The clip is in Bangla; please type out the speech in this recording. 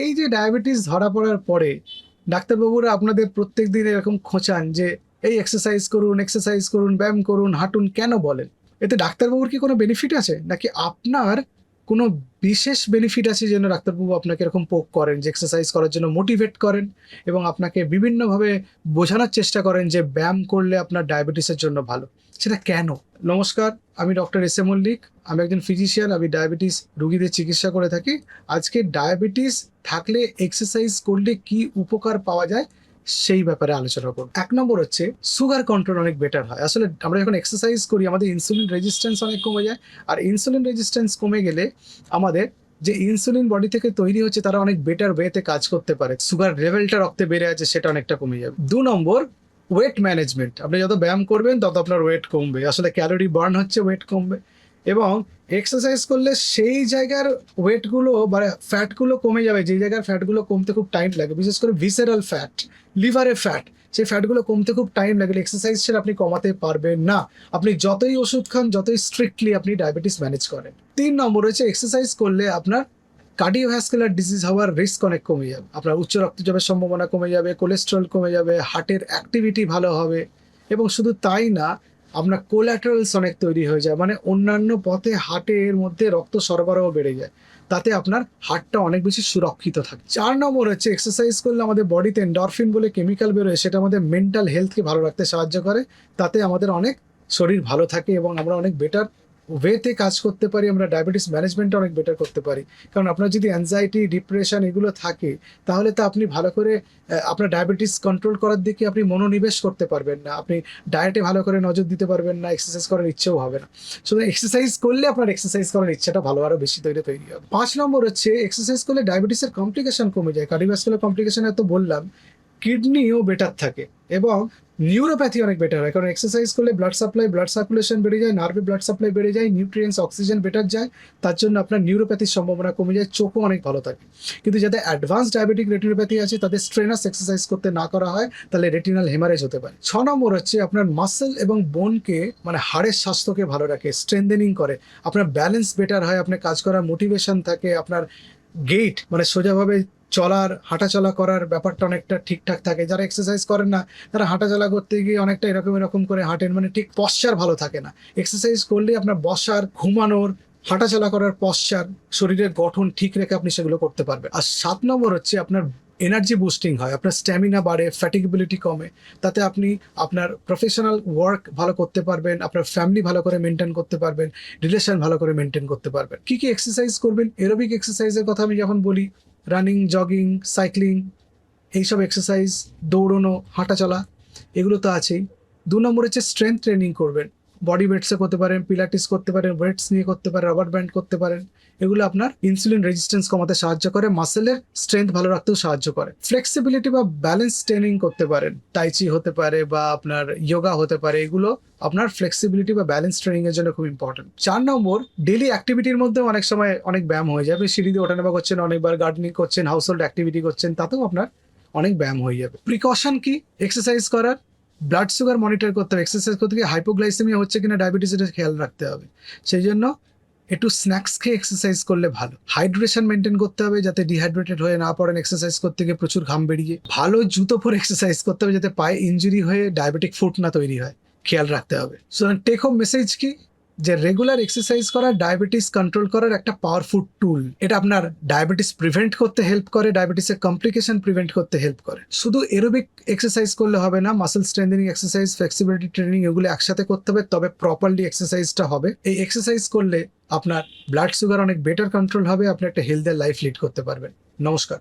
এই যে ডায়াবেটিস ধরা পড়ার পরে ডাক্তারবাবুরা আপনাদের প্রত্যেক দিন এরকম খোঁচান যে, এই এক্সারসাইজ করুন এক্সারসাইজ করুন, ব্যায়াম করুন, হাঁটুন কেন বলেন? এতে ডাক্তারবাবুর কি কোনো বেনিফিট আছে? নাকি আপনার কোনো বিশেষ বেনিফিট আছে যেন ডাক্তারবাবু আপনাকে এরকম পোক করেন, যে এক্সারসাইজ করার জন্য মোটিভেট করেন এবং আপনাকে বিভিন্নভাবে বোঝানোর চেষ্টা করেন যে ব্যায়াম করলে আপনার ডায়াবেটিসের জন্য ভালো। সেটা কেন? নমস্কার, আমি ডক্টর এস এ মল্লিক, আমি একজন ফিজিশিয়ান আমি ডায়াবেটিস রুগীদের চিকিৎসা করে থাকি। আজকে ডায়াবেটিস থাকলে এক্সারসাইজ করলে কি উপকার পাওয়া যায় সেই ব্যাপারে আলোচনা করব। এক নম্বর হচ্ছে সুগার কন্ট্রোল অনেক বেটার হয়। আসলে আমরা যখন এক্সারসাইজ করি, আমাদের ইনসুলিন রেজিস্ট্যান্স অনেক কমে যায়। আর ইনসুলিন রেজিস্ট্যান্স কমে গেলে আমাদের যে ইনসুলিন বডি থেকে তৈরি হচ্ছে, তারা অনেক বেটার ওয়েতে কাজ করতে পারে। সুগার লেভেলটা রক্তে বেড়ে আছে, সেটা অনেকটা কমে যাবে। দু নম্বর ওয়েট ম্যানেজমেন্ট আপনি যত ব্যায়াম করবেন, তত আপনার ওয়েট কমবে। আসলে ক্যালোরি বার্ন হচ্ছে ওয়েট কমবে। এবং এক্সারসাইজ করলে সেই জায়গার ওয়েটগুলো বা ফ্যাটগুলো কমে যাবে। যেই জায়গার ফ্যাটগুলো কমতে খুব টাইম লাগে, বিশেষ করে ভিসেরাল ফ্যাট লিভারে ফ্যাট সেই ফ্যাটগুলো কমতে খুব টাইম লাগে। এক্সারসাইজ ছেড়ে আপনি কমাতে পারবেন না। আপনি যতই ওষুধ খান, যতই স্ট্রিক্টলি আপনি ডায়াবেটিস ম্যানেজ করেন। তিন নম্বর হচ্ছে এক্সারসাইজ করলে আপনার কার্ডিওভ্যাসকুলার ডিজিজ হওয়ার রিস্ক অনেক কমে যাবে। আপনার উচ্চ রক্তচাপের সম্ভাবনা কমে যাবে কোলেস্ট্রল কমে যাবে হার্টের অ্যাক্টিভিটি ভালো হবে। এবং শুধু তাই না আপনার কোল্যাটারালস অনেক তৈরি হয়ে যায়। মানে অন্যান্য পথে হাটের মধ্যে রক্ত সরবরাহ বেড়ে যায়। তাতে আপনার হার্টটা অনেক বেশি সুরক্ষিত থাকে। চার নম্বর হচ্ছে এক্সারসাইজ করলে আমাদের বডিতে এন্ডরফিন বলে কেমিক্যাল বেরোয়, সেটা আমাদের মেন্টাল হেলথকে ভালো রাখতে সাহায্য করে। তাতে আমাদের অনেক শরীর ভালো থাকে এবং আমরা অনেক বেটার ওয়েতে কাজ করতে পারি, আমরা ডায়াবেটিস ম্যানেজমেন্টটা অনেক বেটার করতে পারি। কারণ আপনার যদি অ্যাংজাইটি ডিপ্রেশন এগুলো থাকে, তাহলে তো আপনি ভালো করে আপনার ডায়াবেটিস কন্ট্রোল করার দিকে আপনি মনোনিবেশ করতে পারবেন না। আপনি ডায়েটে ভালো করে নজর দিতে পারবেন না এক্সারসাইজ করার ইচ্ছেও হবে না। শুধু এক্সারসাইজ করলে আপনার এক্সারসাইজ করার ইচ্ছাটা ভালো আরও বেশি তৈরি তৈরি হবে। পাঁচ নম্বর হচ্ছে এক্সারসাইজ করলে ডায়াবেটিসের কমপ্লিকেশন কমে যায়। কার্ডিওভাস্কুলার কমপ্লিকেশন এত বললাম কিডনিও বেটার থাকে এবং নিউরোপ্যাথি অনেক বেটার হয়। কারণ এক্সারসাইজ করলে ব্লাড সাপ্লাই ব্লাড সার্কুলেশন বেড়ে যায় নার্ভে ব্লাড সাপ্লাই বেড়ে যায় নিউট্রিয়েন্টস অক্সিজেন বেটার যায়, তার জন্য আপনার নিউরোপ্যাথির সম্ভাবনা কমে যায়, চোখও অনেক ভালো থাকে। কিন্তু যাদের অ্যাডভান্স ডায়াবেটিক রেটিনোপ্যাথি আছে, তাদের স্ট্রেনাস এক্সারসাইজ করতে না করা হয়, তাহলে রেটিনাল হেমারেজ হতে পারে। ছ নম্বর হচ্ছে আপনার মাসেল এবং বোনকে মানে হাড়ের স্বাস্থ্যকে ভালো রাখে স্ট্রেন্দেনিং করে। আপনার ব্যালেন্স বেটার হয়, আপনার কাজ করার মোটিভেশন থাকে, আপনার গেট মানে সোজাভাবে চলার, হাঁটাচলা করার ব্যাপারটা অনেকটা ঠিকঠাক থাকে। যারা এক্সারসাইজ করেন না, তারা হাঁটাচলা করতে গিয়ে অনেকটা এরকম এরকম করে হাঁটেন মানে ঠিক পশ্চার ভালো থাকে না। এক্সারসাইজ করলে আপনার বসার, ঘুমানোর, হাঁটাচলা করার পশ্চার শরীরের গঠন ঠিক রেখে আপনি সেগুলো করতে পারবেন। আর সাত নম্বর হচ্ছে আপনার এনার্জি বুস্টিং হয়, আপনার স্ট্যামিনা বাড়ে ফ্যাটিগেবিলিটি কমে। তাতে আপনি আপনার প্রফেশনাল ওয়ার্ক ভালো করতে পারবেন, আপনার ফ্যামিলি ভালো করে মেনটেন করতে পারবেন রিলেশন ভালো করে মেনটেন করতে পারবেন। কী কী এক্সারসাইজ করবেন? এরোবিক এক্সারসাইজের কথা আমি যখন বলি রানিং, জগিং, সাইক্লিং, এইসব এক্সারসাইজ দৌড়নো, হাঁটাচলা, এগুলো তো আছেই। দু নম্বর হচ্ছে স্ট্রেংথ ট্রেনিং করবেন। বডি ওয়েটসে করতে পারেন পিলাটিস করতে পারেন ওয়েটস নিয়ে করতে পারেন রবার ব্যান্ড করতে পারেন, এগুলো আপনার ইনসুলিন রেজিস্ট্যান্স কমাতে সাহায্য করে মাসেলের স্ট্রেংথ ভালো রাখতেও সাহায্য করে। ফ্লেক্সিবিলিটি বা ব্যালেন্স ট্রেনিং করতে পারেন টাইচি হতে পারে বা আপনার যোগা হতে পারে, এগুলো আপনার ফ্লেক্সিবিলিটি বা ব্যালেন্স ট্রেনিং এর জন্য খুব ইম্পর্টেন্ট চার নম্বর ডেলি অ্যাক্টিভিটির মধ্যে অনেক সময় অনেক ব্যায়াম হয়ে যাবে। সিঁড়ি দিয়ে ওঠানামা করছেন, অনেকবার গার্ডেনিং করছেন হাউস হোল্ড অ্যাক্টিভিটি করছেন, তাতেও আপনার অনেক ব্যায়াম হয়ে যাবে। প্রিকশন কি? এক্সারসাইজ করার ব্লাড সুগার মনিটর করতে হবে এক্সারসাইজ করতে গিয়ে হাইপোগ্লাইসেমিয়া হচ্ছে কিনা ডায়াবেটিসের খেয়াল রাখতে হবে। সেই জন্য একটু স্ন্যাক্স খেয়ে এক্সারসাইজ করলে ভালো। হাইড্রেশন মেনটেন করতে হবে যাতে ডিহাইড্রেটেড হয়ে না পড়েন এক্সারসাইজ করতে গিয়ে প্রচুর ঘাম বেরিয়ে। ভালো জুতো পরে এক্সারসাইজ করতে হবে যাতে পায়ে ইঞ্জুরি হয়ে ডায়াবেটিক ফুট না তৈরি হয়, খেয়াল রাখতে হবে। সুতরাং টেক হোম মেসেজ কি? যে রেগুলার এক্সারসাইজ করা ডায়াবেটিস কন্ট্রোল করার একটা পাওয়ারফুল টুল এটা আপনার ডায়াবেটিস প্রিভেন্ট করতে হেল্প করে ডায়াবেটিসের কমপ্লিকেশন প্রিভেন্ট করতে হেল্প করে। শুধু এরোবিক এক্সারসাইজ করলে হবে না muscle strengthening exercise flexibility training এগুলো একসাথে করতে হবে, তবে প্রপারলি এক্সারসাইজটা হবে। এই এক্সারসাইজ করলে আপনার ব্লাড সুগার অনেক বেটার কন্ট্রোল হবে, আপনি একটা হেলদি লাইফ লিড করতে পারবেন। নমস্কার।